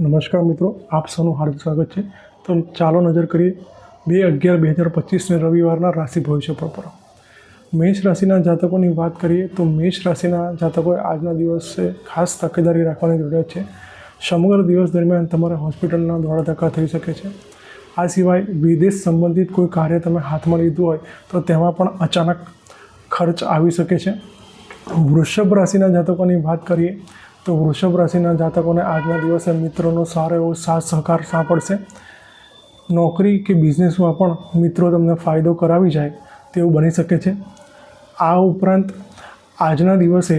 નમસ્કાર મિત્રો, આપ સૌનું હાર્દિક સ્વાગત છે. તો ચાલો નજર કરીએ, બે અગિયાર, બે હજાર પચીસને રવિવારના રાશિ ભવિષ્ય પર મેષ રાશિના જાતકોની વાત કરીએ, તો મેષ રાશિના જાતકોએ આજના દિવસે ખાસ તકેદારી રાખવાની જરૂરિયાત છે. સમગ્ર દિવસ દરમિયાન તમારે હોસ્પિટલના દોડા ધક્કા થઈ શકે છે. આ સિવાય વિદેશ સંબંધિત કોઈ કાર્ય તમે હાથમાં લીધું હોય, તો તેમાં પણ અચાનક ખર્ચ આવી શકે છે. વૃષભ રાશિના જાતકોની વાત કરીએ તો વૃષભ રાશિના જાતકોને આજના દિવસે મિત્રોનો સારો એવો સાથ સહકાર સાંપડશે. નોકરી કે બિઝનેસમાં પણ મિત્રો તમને ફાયદો કરાવી જાય તેવું બની શકે છે. આ ઉપરાંત આજના દિવસે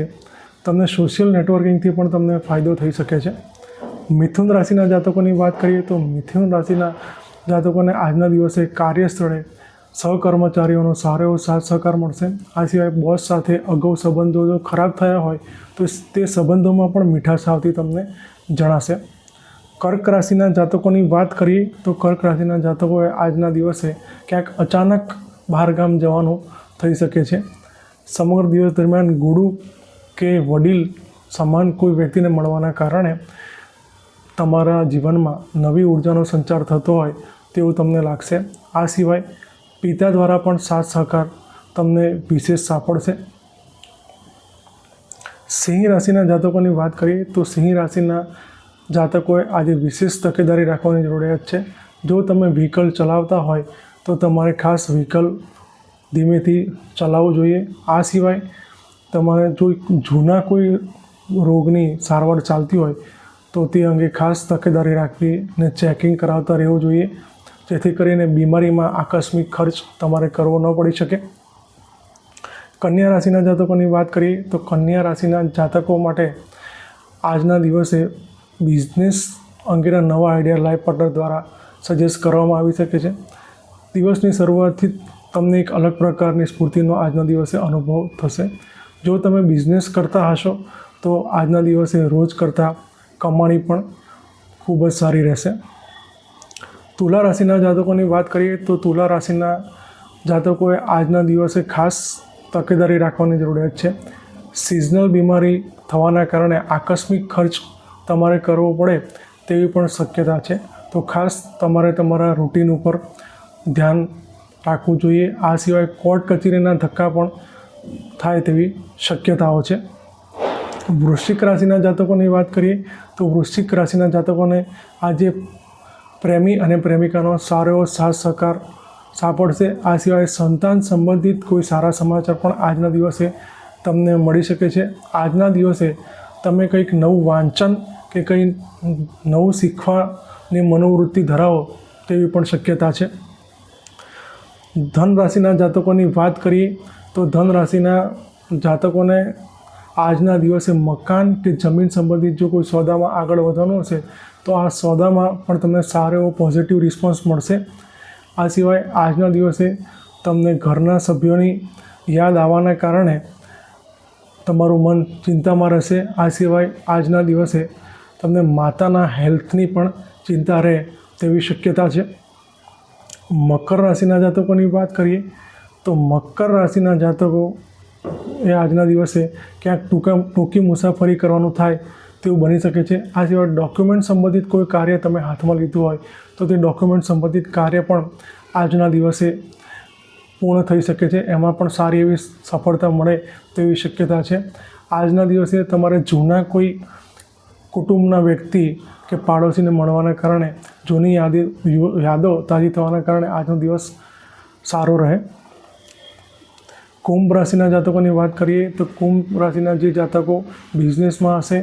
તમને સોશિયલ નેટવર્કિંગથી પણ તમને ફાયદો થઈ શકે છે. મિથુન રાશિના જાતકોની વાત કરીએ તો મિથુન રાશિના જાતકોને આજના દિવસે કાર્યસ્થળે સહકર્મચારીઓનો સારો એવો સાથ સહકાર મળશે. આ સિવાય બોસ સાથે અગાઉ સંબંધો જો ખરાબ થયા હોય, તો તે સંબંધોમાં પણ મીઠાશ આવતી તમને જણાશે. કર્ક રાશિના જાતકોની વાત કરીએ, તો કર્ક રાશિના જાતકોએ આજના દિવસે ક્યાંક અચાનક બહારગામ જવાનું થઈ શકે છે. સમગ્ર દિવસ દરમિયાન ગુરુ કે વડીલ સમાન કોઈ વ્યક્તિને મળવાના કારણે તમારા જીવનમાં નવી ઉર્જાનો સંચાર થતો હોય તેવું તમને લાગશે. આ સિવાય પિતા દ્વારા પણ સાથ સહકાર તમને વિશેષ સાંપડશે. સિંહ રાશિના જાતકોની વાત કરીએ તો સિંહ રાશિના જાતકોએ આજે વિશેષ તકેદારી રાખવાની જરૂરિયાત છે. જો તમે વ્હીકલ ચલાવતા હોય તો તમારે ખાસ વ્હીકલ ધીમેથી ચલાવવું જોઈએ. આ સિવાય તમારે જો જૂના કોઈ રોગની સારવાર ચાલતી હોય તો તે અંગે ખાસ તકેદારી રાખવી ને ચેકિંગ કરાવતા રહેવું જોઈએ. જેથી કરીને બીમારીમાં આકસ્મિક ખર્ચ તમારે કરવો ન પડી શકે. કન્યા રાશિના જાતકોની વાત કરીએ તો કન્યા રાશિના જાતકો માટે આજના દિવસે બિઝનેસ અંગેના નવા આઈડિયા લાઈફ પાર્ટનર દ્વારા સજેસ્ટ કરવામાં આવી શકે છે. દિવસની શરૂઆતથી તમને એક અલગ પ્રકારની સ્ફૂર્તિનો આજના દિવસે અનુભવ થશે. જો તમે બિઝનેસ કરતા હશો, તો આજના દિવસે રોજ કરતાં કમાણી પણ ખૂબ જ સારી રહેશે. તુલા રાશિના જાતકોની વાત કરીએ તો તુલા રાશિના જાતકોએ આજના દિવસે ખાસ તકેદારી રાખવાની જરૂરિયાત છે. સિઝનલ બીમારી થવાના કારણે આકસ્મિક ખર્ચ તમારે કરવો પડે તેવી પણ શક્યતા છે. તો ખાસ તમારે તમારા રૂટીન ઉપર ધ્યાન રાખવું જોઈએ. આ સિવાય કોર્ટ કચેરીના ધક્કા પણ થાય તેવી શક્યતાઓ છે. વૃશ્ચિક રાશિના જાતકોની વાત કરીએ તો વૃશ્ચિક રાશિના જાતકોને આજે પ્રેમી અને પ્રેમિકાનો સારો એવો સાથ સહકાર સાંપડશે. આ સિવાય સંતાન સંબંધિત કોઈ સારા સમાચાર પણ આજના દિવસે તમને મળી શકે છે. આજના દિવસે તમે કંઈક નવું વાંચન કે કંઈ નવું શીખવાની મનોવૃત્તિ ધરાવો તેવી પણ શક્યતા છે. ધન રાશિના જાતકોની વાત કરીએ તો ધન રાશિના જાતકોને આજના દિવસે મકાન કે જમીન સંબંધિત જો કોઈ સોદામાં આગળ વધવાનું હશે, તો આ સોદામાં પણ તમને સારો એવો પોઝિટિવ રિસ્પોન્સ મળશે. આ સિવાય આજના દિવસે તમને ઘરના સભ્યોની યાદ આવવાના કારણે તમારું મન ચિંતામાં રહેશે. આ સિવાય આજના દિવસે તમને માતાના હેલ્થની પણ ચિંતા રહે તેવી શક્યતા છે. મકર રાશિના જાતકોની વાત કરીએ, તો મકર રાશિના જાતકો એ આજના દિવસે ક્યાંક ટૂંકા, ટૂંકી મુસાફરી કરવાનું થાય તેવું બની શકે છે. આ સિવાય ડોક્યુમેન્ટ સંબંધિત કોઈ કાર્ય તમે હાથમાં લીધું હોય તો તે ડોક્યુમેન્ટ સંબંધિત કાર્ય પણ આજના દિવસે પૂર્ણ થઈ શકે છે. એમાં પણ સારી એવી સફળતા મળે તેવી શક્યતા છે. આજના દિવસે તમારે જૂના કોઈ કુટુંબના વ્યક્તિ કે પાડોશીને મળવાના કારણે જૂની યાદી યાદો તાજી થવાના કારણે આજનો દિવસ સારો રહે. કુંભ રાશિના જાતકોની વાત કરીએ તો કુંભ રાશિના જે જાતકો બિઝનેસમાં હશે,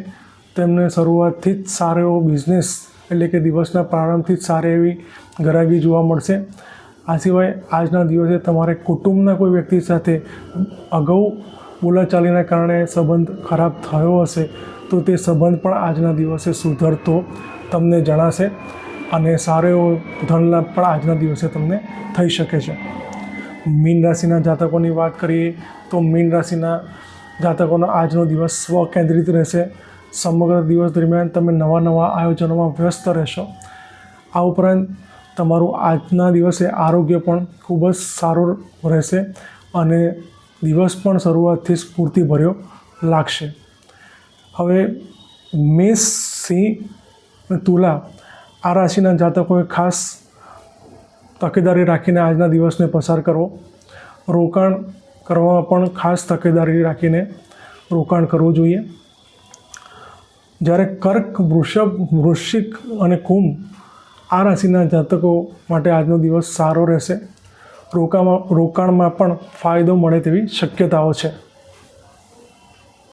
તેમને શરૂઆતથી જ સારો એવો બિઝનેસ એટલે કે દિવસના પ્રારંભથી જ સારી એવી ગરાગી જોવા મળશે. આ સિવાય આજના દિવસે તમારે કુટુંબના કોઈ વ્યક્તિ સાથે અગાઉ બોલાચાલીના કારણે સંબંધ ખરાબ થયો હશે, તો તે સંબંધ પણ આજના દિવસે સુધરતો તમને જણાશે અને સારો એવો ધનલાભ પણ આજના દિવસે તમને થઈ શકે છે. મીન રાશિના જાતકોની વાત કરીએ તો મીન રાશિના જાતકોનો આજનો દિવસ સ્વકેન્દ્રિત રહેશે. સમગ્ર દિવસ દરમિયાન તમે નવા નવા આયોજનોમાં વ્યસ્ત રહેશો. આ ઉપરાંત તમારું આજના દિવસે આરોગ્ય પણ ખૂબ જ સારું રહેશે અને દિવસ પણ શરૂઆતથી સ્ફૂર્તિભર્યો લાગશે. હવે મેષ સિંહ તુલા આ રાશિના જાતકોએ ખાસ તકેદારી રાખીને આજના દિવસને પસાર કરવો રોકાણ કરવામાં પણ ખાસ તકેદારી રાખીને રોકાણ કરવું જોઈએ. જ્યારે કર્ક, વૃષભ, વૃશ્ચિક અને કુંભ આ રાશિના જાતકો માટે આજનો દિવસ સારો રહેશે. રોકામાં, રોકાણમાં પણ ફાયદો મળે તેવી શક્યતાઓ છે.